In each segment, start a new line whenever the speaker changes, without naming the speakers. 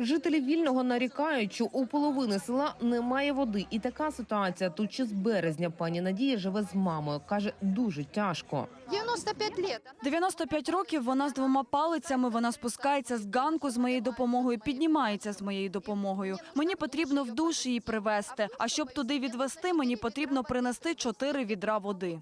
Жителі вільного нарікають, що у половини села немає води, і така ситуація тут ще з березня. Пані Надія живе з мамою. каже, дуже тяжко.
95 лет.
95 років вона з двома палицями. Вона спускається з ганку з моєю допомогою, піднімається з моєю допомогою. Мені потрібно в душ її привезти. А щоб туди відвести, мені потрібно принести чотири відра води.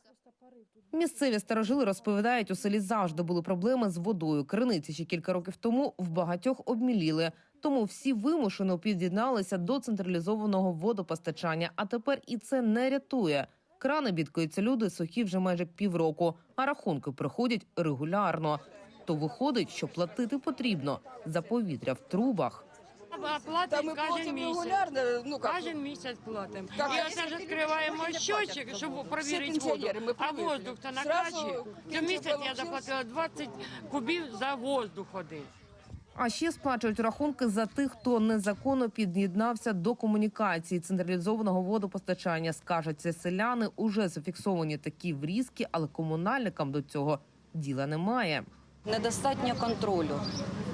Місцеві старожили розповідають, у селі завжди були проблеми з водою. Криниці ще кілька років тому в багатьох обміліли. Тому всі вимушено під'єдналися до централізованого водопостачання. А тепер і це не рятує. Крани бідкаються люди сухі вже майже півроку, а рахунки приходять регулярно. То виходить, що платити потрібно за повітря в трубах.
Та ми
кожен
платимо
місяць.
регулярно, ну
Кожен місяць платимо.
Так,
І
а
оце ж відкриваємо щочик,
платять,
щоб
то
перевірити воду.
пенсіонери, ми
А воздух-то на
Зразу пенсію
місяць я заплатила 20 кубів за воздух один.
А ще сплачують рахунки за тих, хто незаконно під'єднався до комунікації централізованого водопостачання. Скажуться селяни, уже зафіксовані такі врізки, але комунальникам до цього діла немає.
Недостатньо контролю.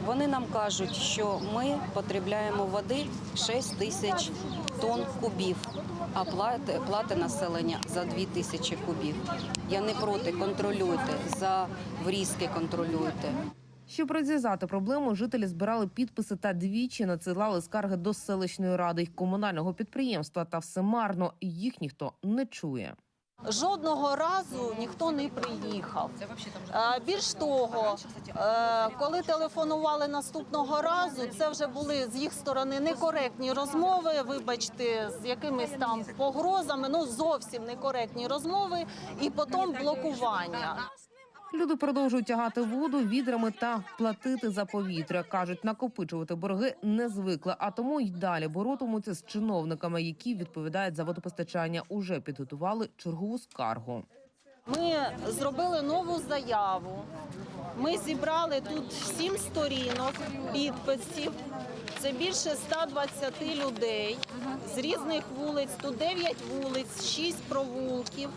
Вони нам кажуть, що ми потребляємо води 6 тисяч тонн кубів, а плати, плати населення за 2 тисячі кубів. Я не проти, контролюйте, за врізки контролюйте.
Щоб розв'язати проблему, жителі збирали підписи та двічі надсилали скарги до селищної ради й комунального підприємства. Та все марно їх ніхто не чує.
Жодного разу ніхто не приїхав. Е, Більш того, е, коли телефонували наступного разу, це вже були з їх сторони некоректні розмови. Вибачте, з якимись там погрозами. Ну зовсім некоректні розмови, і потім блокування.
Люди продовжують тягати воду відрами та платити за повітря. кажуть, накопичувати борги не звикли, а тому й далі боротимуться з чиновниками, які відповідають за водопостачання. Уже підготували чергову скаргу.
Ми зробили нову заяву. Ми зібрали тут сім сторінок підписів. Це більше 120 людей з різних вулиць. Тут 9 вулиць, 6 провулків.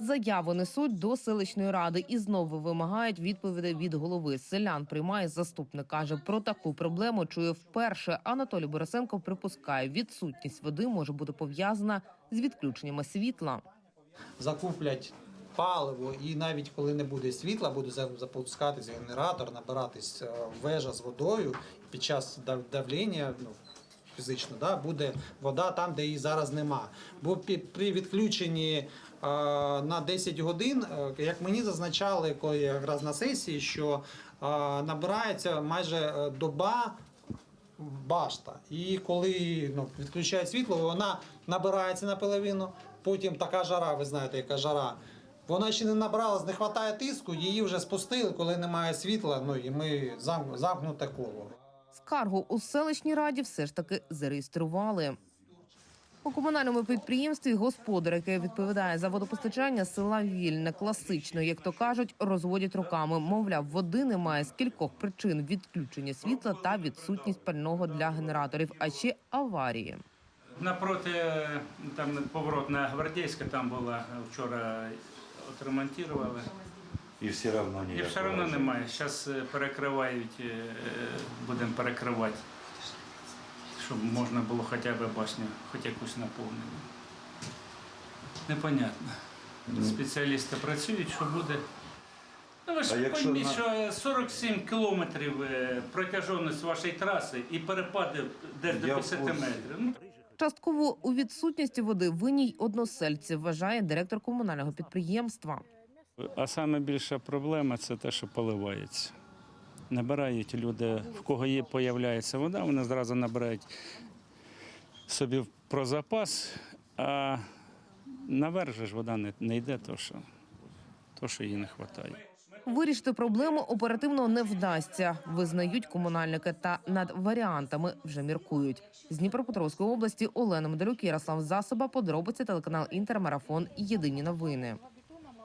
Заяву несуть до селищної ради і знову вимагають відповідей від голови. Селян приймає заступник. каже про таку проблему. Чує вперше. Анатолій Борисенко припускає, відсутність води може бути пов'язана з відключеннями світла.
закуплять паливо, і навіть коли не буде світла, буде запускатись генератор, набиратись е, вежа з водою. Під час дав- давлення ну, фізично да, буде вода там, де її зараз нема. Бо при відключенні на 10 годин, е, як мені зазначали, коли якраз на сесії, що набирається майже е, доба башта. І коли ну, відключають світло, вона набирається наполовину, потім така жара, ви знаєте, яка жара. Вона ще не набралась, не вистачає тиску, її вже спустили, коли немає світла, ну і ми зам- замкнуте коло.
Скаргу у селищній раді все ж таки зареєстрували. У комунальному підприємстві господар, який відповідає за водопостачання села Вільне, класично, як то кажуть, розводять руками. Мовляв, води немає з кількох причин: відключення світла та відсутність пального для генераторів, а ще аварії.
Напроти там поворот на Гвардейська, там була вчора отремонтували.
І все одно
І все одно немає. Зараз перекривають, е, будемо перекривати, щоб можна було хоча б башню, хоч якусь наповнити. Непонятно. Спеціалісти працюють, що буде. Ну, ви ж
якщо
що 47 кілометрів е, протяжність вашої траси і перепади десь до
Я
50
курсі.
метрів. Ну,
Частково у відсутності води винні й односельці, вважає директор комунального підприємства.
А саме більша проблема це те, що поливається. Набирають люди, в кого є, появляється вода, вони зразу набирають собі про запас, а наверх ж вода не, не йде, то що, то, що їй не вистачає.
Вирішити проблему оперативно не вдасться, визнають комунальники та над варіантами вже міркують. З Дніпропетровської області Олена Медалюк, Ярослав Засоба, подробиці телеканал Інтермарафон. Єдині новини.